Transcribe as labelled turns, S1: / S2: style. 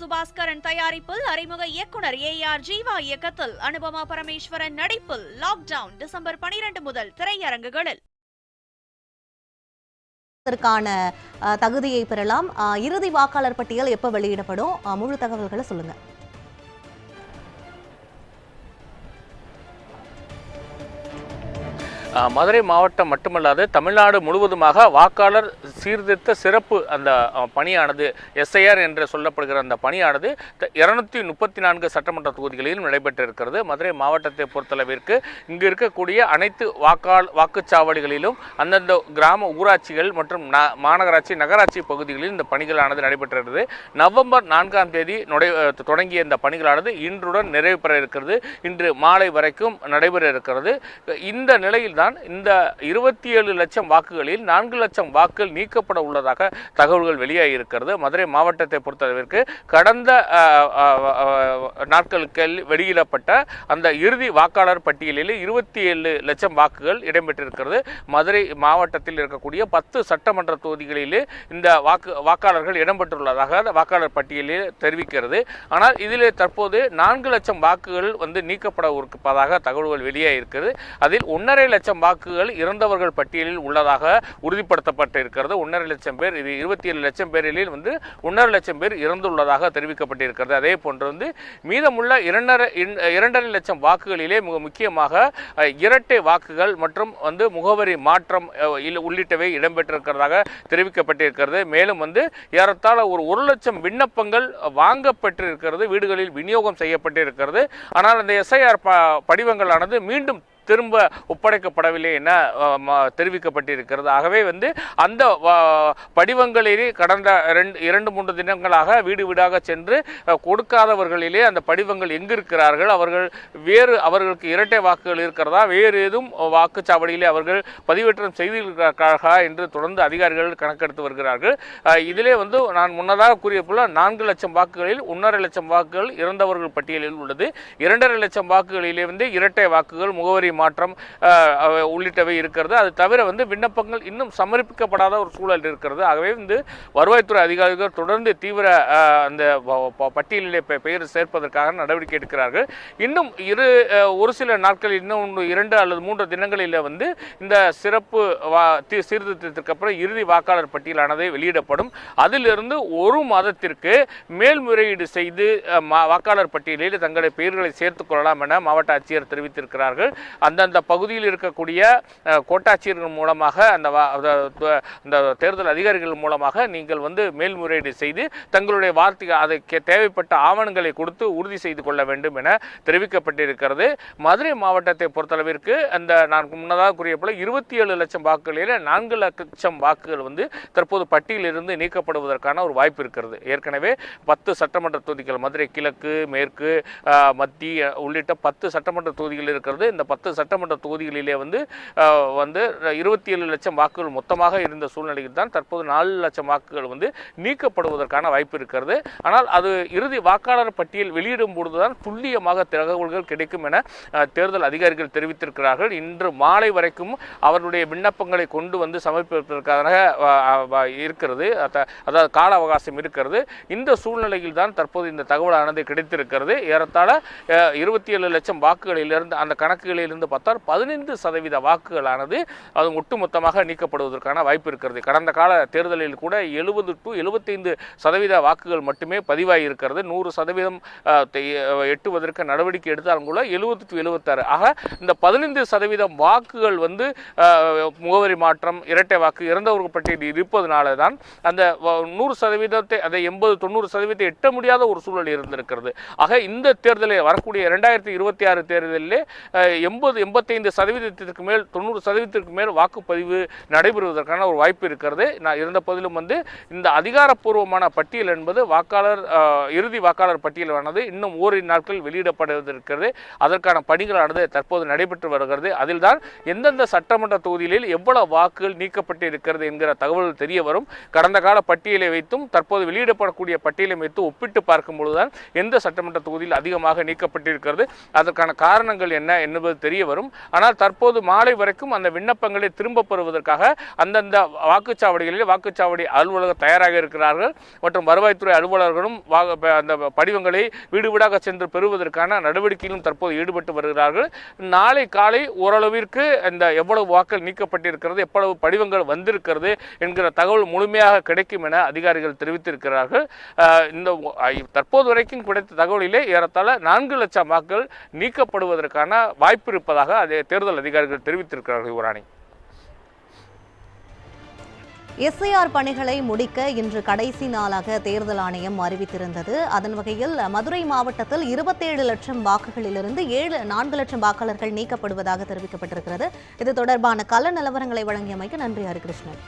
S1: சுபாஸ்கரன் தயாரிப்பில் அறிமுக இயக்குனர் ஏ ஆர் ஜீவா இயக்கத்தில் அனுபமா பரமேஸ்வரன் நடிப்பில் லாக்டவுன் டிசம்பர் பனிரெண்டு முதல் திரையரங்குகளில்.
S2: அதற்கான தகுதியை பெறலாம். இறுதி வாக்காளர் பட்டியல் எப்போ வெளியிடப்படும்? முழு தகவல்களை சொல்லுங்க.
S3: மதுரை மாவட்டம் மட்டுமல்லாது தமிழ்நாடு முழுவதுமாக வாக்காளர் சீர்திருத்த சிறப்பு அந்த பணியானது எஸ்ஐஆர் என்று சொல்லப்படுகிற அந்த பணியானது இருநூத்தி முப்பத்தி நான்கு சட்டமன்ற தொகுதிகளிலும் நடைபெற்றிருக்கிறது. மதுரை மாவட்டத்தை பொறுத்தளவிற்கு இங்கு இருக்கக்கூடிய அனைத்து வாக்காள் வாக்குச்சாவடிகளிலும் அந்தந்த கிராம ஊராட்சிகள் மற்றும் மாநகராட்சி நகராட்சி பகுதிகளில் இந்த பணிகளானது நடைபெற்றது நவம்பர் நான்காம் தேதி நுடை தொடங்கிய இந்த பணிகளானது இன்றுடன் நிறைவு பெற இருக்கிறது. இன்று மாலை வரைக்கும் நடைபெற இருக்கிறது. இந்த நிலையில் தான் இந்த இருபத்தி ஏழு லட்சம் வாக்குகளில் நான்கு லட்சம் வாக்குகள் நீக்கப்பட உள்ளதாக தகவல்கள் வெளியாகி இருக்கிறது மதுரை மாவட்டத்தை பொறுத்தளவிற்கு கடந்த நாட்களுக்கு வெளியிடப்பட்ட அந்த இறுதி வாக்காளர் பட்டியலில் இருபத்தி ஏழு லட்சம் வாக்குகள் இடம்பெற்றிருக்கிறது. மதுரை மாவட்டத்தில் இருக்கக்கூடிய பத்து சட்டமன்ற தொகுதிகளிலே இந்த வாக்கு வாக்காளர்கள் இடம்பெற்றுள்ளதாக வாக்காளர் பட்டியலில் தெரிவிக்கிறது. ஆனால் இதில் தற்போது நான்கு லட்சம் வாக்குகள் வந்து நீக்கப்பட இருப்பதாக தகவல்கள் வெளியாகி இருக்கிறது அதில் ஒன்றரை லட்சம் வாக்குகள் இறந்தவர்கள் பட்டியலில் உள்ளதாக உறுதிப்படுத்தப்பட்டிருக்கிறது. ஒன்றரை லட்சம் பேர் இது இருபத்தி ஏழு லட்சம் பேரில் வந்து ஒன்றரை லட்சம் பேர் இறந்துள்ளதாக தெரிவிக்கப்பட்டிருக்கிறது. அதே போன்று வந்து மீதமுள்ள இரண்டரை இரண்டரை லட்சம் வாக்குகளிலே மிக முக்கியமாக இரட்டை வாக்குகள் மற்றும் வந்து முகவரி மாற்றம் உள்ளிட்டவை இடம்பெற்றிருக்கிறதாக தெரிவிக்கப்பட்டிருக்கிறது. மேலும் வந்து ஏறத்தாழ ஒரு ஒரு லட்சம் விண்ணப்பங்கள் வாங்கப்பட்டிருக்கிறது. வீடுகளில் விநியோகம் செய்யப்பட்டிருக்கிறது. ஆனால் அந்த எஸ்ஐஆர் படிவங்களானது மீண்டும் திரும்ப ஒப்படைக்கப்படவில்லை என தெரிவிக்கப்பட்டிருக்கிறது. ஆகவே வந்து அந்த படிவங்களிலே கடந்த ரெண்டு இரண்டு மூன்று தினங்களாக வீடு வீடாக சென்று கொடுக்காதவர்களிலே அந்த படிவங்கள் எங்கு இருக்கிறார்கள் அவர்கள் வேறு அவர்களுக்கு இரட்டை வாக்குகள் இருக்கிறதா? வேறு ஏதும் வாக்குச்சாவடியிலே அவர்கள் பதிவேற்றம் செய்திருக்கிறார்களா என்று தொடர்ந்து அதிகாரிகள் கணக்கெடுத்து வருகிறார்கள். இதிலே வந்து நான் முன்னதாக கூறிய போல நான்கு லட்சம் வாக்குகளில் ஒன்றரை லட்சம் வாக்குகள் இறந்தவர்கள் பட்டியலில் உள்ளது. இரண்டரை லட்சம் வாக்குகளிலே வந்து இரட்டை வாக்குகள் முகவரி மாற்றம் உள்ளிட்டவை இருக்கிறது. அது தவிர வந்து விண்ணப்பங்கள் இன்னும் சமர்ப்பிக்கப்படாத ஒரு சூழல் இருக்கிறது. ஆகவே வந்து வருவாய்த்துறை அதிகாரிகள் தொடர்ந்து தீவிர அந்த பட்டியலிலே பெயர் சேர்ப்பதற்காக நடவடிக்கை எடுக்கிறார்கள். இன்னும் இரு ஒரு சில நாட்களில் இன்னும் இரண்டு அல்லது மூன்று தினங்களில் வந்து இந்த சிறப்பு வா சீர்திருத்தத்திற்கு அப்புறம் இறுதி வாக்காளர் பட்டியலானது வெளியிடப்படும். அதிலிருந்து ஒரு மாதத்திற்கு மேல்முறையீடு செய்து வாக்காளர் பட்டியலில் தங்களுடைய பெயர்களை சேர்த்துக் கொள்ளலாம் என மாவட்ட ஆட்சியர் தெரிவித்திருக்கிறார்கள். அந்தந்த பகுதியில் இருக்கக்கூடிய கோட்டாட்சியர்கள் மூலமாக அந்த வா- அந்த தேர்தல் அதிகாரிகள் மூலமாக நீங்கள் வந்து மேல்முறையீடு செய்து தங்களுடைய வார்த்தை அதற்கு தேவைப்பட்ட ஆவணங்களை கொடுத்து உறுதி செய்து கொள்ள வேண்டும் என தெரிவிக்கப்பட்டிருக்கிறது. மதுரை மாவட்டத்தை பொறுத்தளவிற்கு அந்த நான் முன்னதாக கூறிய போல இருபத்தி ஏழு லட்சம் வாக்குகளில் நான்கு லட்சம் வாக்குகள் வந்து தற்போது பட்டியலிருந்து நீக்கப்படுவதற்கான ஒரு வாய்ப்பு இருக்கிறது. ஏற்கனவே பத்து சட்டமன்ற தொகுதிகள் மதுரை கிழக்கு மேற்கு மத்திய உள்ளிட்ட பத்து சட்டமன்ற தொகுதிகள் இருக்கிறது. இந்த பத்து சட்டமன்ற தொகுதிகளிலே வந்து வந்து இருபத்தி ஏழு லட்சம் வாக்குகள் மொத்தமாக இருந்த சூழ்நிலையில் தான் தற்போது நாலு லட்சம் வாக்குகள் வந்து நீக்கப்படுவதற்கான வாய்ப்பு இருக்கிறது. ஆனால் அது இறுதி வாக்காளர் பட்டியல் வெளியிடும் பொழுதுதான் துல்லியமாக தகவல்கள் கிடைக்கும் என தேர்தல் அதிகாரிகள் தெரிவித்திருக்கிறார்கள். இன்று மாலை வரைக்கும் அவர்களுடைய விண்ணப்பங்களை கொண்டு வந்து சமர்ப்பிப்பதற்காக இருக்கிறது. அதாவது கால அவகாசம் இருக்கிறது. இந்த சூழ்நிலையில் தான் தற்போது இந்த தகவலானது கிடைத்திருக்கிறது. ஏறத்தாழ இருபத்தி ஏழு லட்சம் வாக்குகளிலிருந்து அந்த கணக்குகளிலிருந்து பார்த்தால் பதினைந்து சதவீத வாக்குகளானது அது ஒட்டுமொத்தமாக நீக்கப்படுவதற்கான வாய்ப்பு இருக்கிறது. கடந்த கால தேர்தலில் கூட எழுபது டு எழுபத்தைந்து சதவீத வாக்குகள் மட்டுமே பதிவாகி இருக்கிறது நூறு சதவீதம் எட்டுவதற்கு நடவடிக்கை எடுத்தாலும் கூட எழுபது டு எழுபத்தாறு. ஆக இந்த பதினைந்து சதவீதம் வாக்குகள் வந்து முகவரி மாற்றம் இரட்டை வாக்கு இறந்தவர்கள் பட்டியலில் இருப்பதனால தான் அந்த நூறு சதவீதத்தை அந்த எண்பது தொண்ணூறு சதவீதத்தை எட்ட முடியாத ஒரு சூழல் இருந்திருக்கிறது. ஆக இந்த தேர்தலில் வரக்கூடிய இரண்டாயிரத்தி இருபத்தி ஆறு தேர்தலிலே எண்பது எண்பது எண்பத்தைந்து சதவீதத்திற்கு மேல் தொண்ணூறு சதவீதத்திற்கு மேல் வாக்குப்பதிவு நடைபெறுவதற்கான ஒரு வாய்ப்பு இருக்கிறது. நான் இருந்த போதிலும் வந்து இந்த அதிகாரப்பூர்வமான பட்டியல் என்பது வாக்காளர் இறுதி வாக்காளர் பட்டியலானது இன்னும் ஓரிரு நாட்கள் வெளியிடப்படுவதற்கிறது அதற்கான பணிகளானது தற்போது நடைபெற்று வருகிறது. அதில்தான் எந்தெந்த சட்டமன்ற தொகுதிகளில் எவ்வளவு வாக்குகள் நீக்கப்பட்டு இருக்கிறது என்கிற தகவல் தெரிய வரும். கடந்த கால பட்டியலை வைத்தும் தற்போது வெளியிடப்படக்கூடிய பட்டியலை வைத்து ஒப்பிட்டு பார்க்கும் பொழுதுதான் எந்த சட்டமன்ற தொகுதியில் அதிகமாக நீக்கப்பட்டிருக்கிறது. அதற்கான காரணங்கள் என்ன என்பது தெரிய தெரிய வரும். ஆனால் தற்போது மாலை வரைக்கும் அந்த விண்ணப்பங்களை திரும்ப பெறுவதற்காக அந்தந்த வாக்குச்சாவடிகளில் வாக்குச்சாவடி அலுவலகம் தயாராக இருக்கிறார்கள். மற்றும் வருவாய்த்துறை அலுவலர்களும் அந்த படிவங்களை வீடு வீடாக சென்று பெறுவதற்கான நடவடிக்கையிலும் தற்போது ஈடுபட்டு வருகிறார்கள். நாளை காலை ஓரளவிற்கு இந்த எவ்வளவு வாக்கள் நீக்கப்பட்டிருக்கிறது எவ்வளவு படிவங்கள் வந்திருக்கிறது என்கிற தகவல் முழுமையாக கிடைக்கும் என அதிகாரிகள் தெரிவித்திருக்கிறார்கள். இந்த தற்போது வரைக்கும் கிடைத்த தகவலிலே ஏறத்தாழ நான்கு லட்சம் வாக்கள் நீக்கப்படுவதற்கான வாய்ப்பு இருப்பதாக அதே தேர்தல் அதிகாரிகள் தெரிவித்திருக்கிறார்கள் யுவராணி.
S2: எஸ்ஐஆர் பணிகளை முடிக்க இன்று கடைசி நாளாக தேர்தல் ஆணையம் அறிவித்திருந்தது. அதன் வகையில் மதுரை மாவட்டத்தில் இருபத்தேழு லட்சம் வாக்குகளிலிருந்து ஏழு நான்கு லட்சம் வாக்காளர்கள் நீக்கப்படுவதாக தெரிவிக்கப்பட்டிருக்கிறது. இது தொடர்பான கள நிலவரங்களை வழங்கியமைக்கு நன்றி ஹரிகிருஷ்ணன்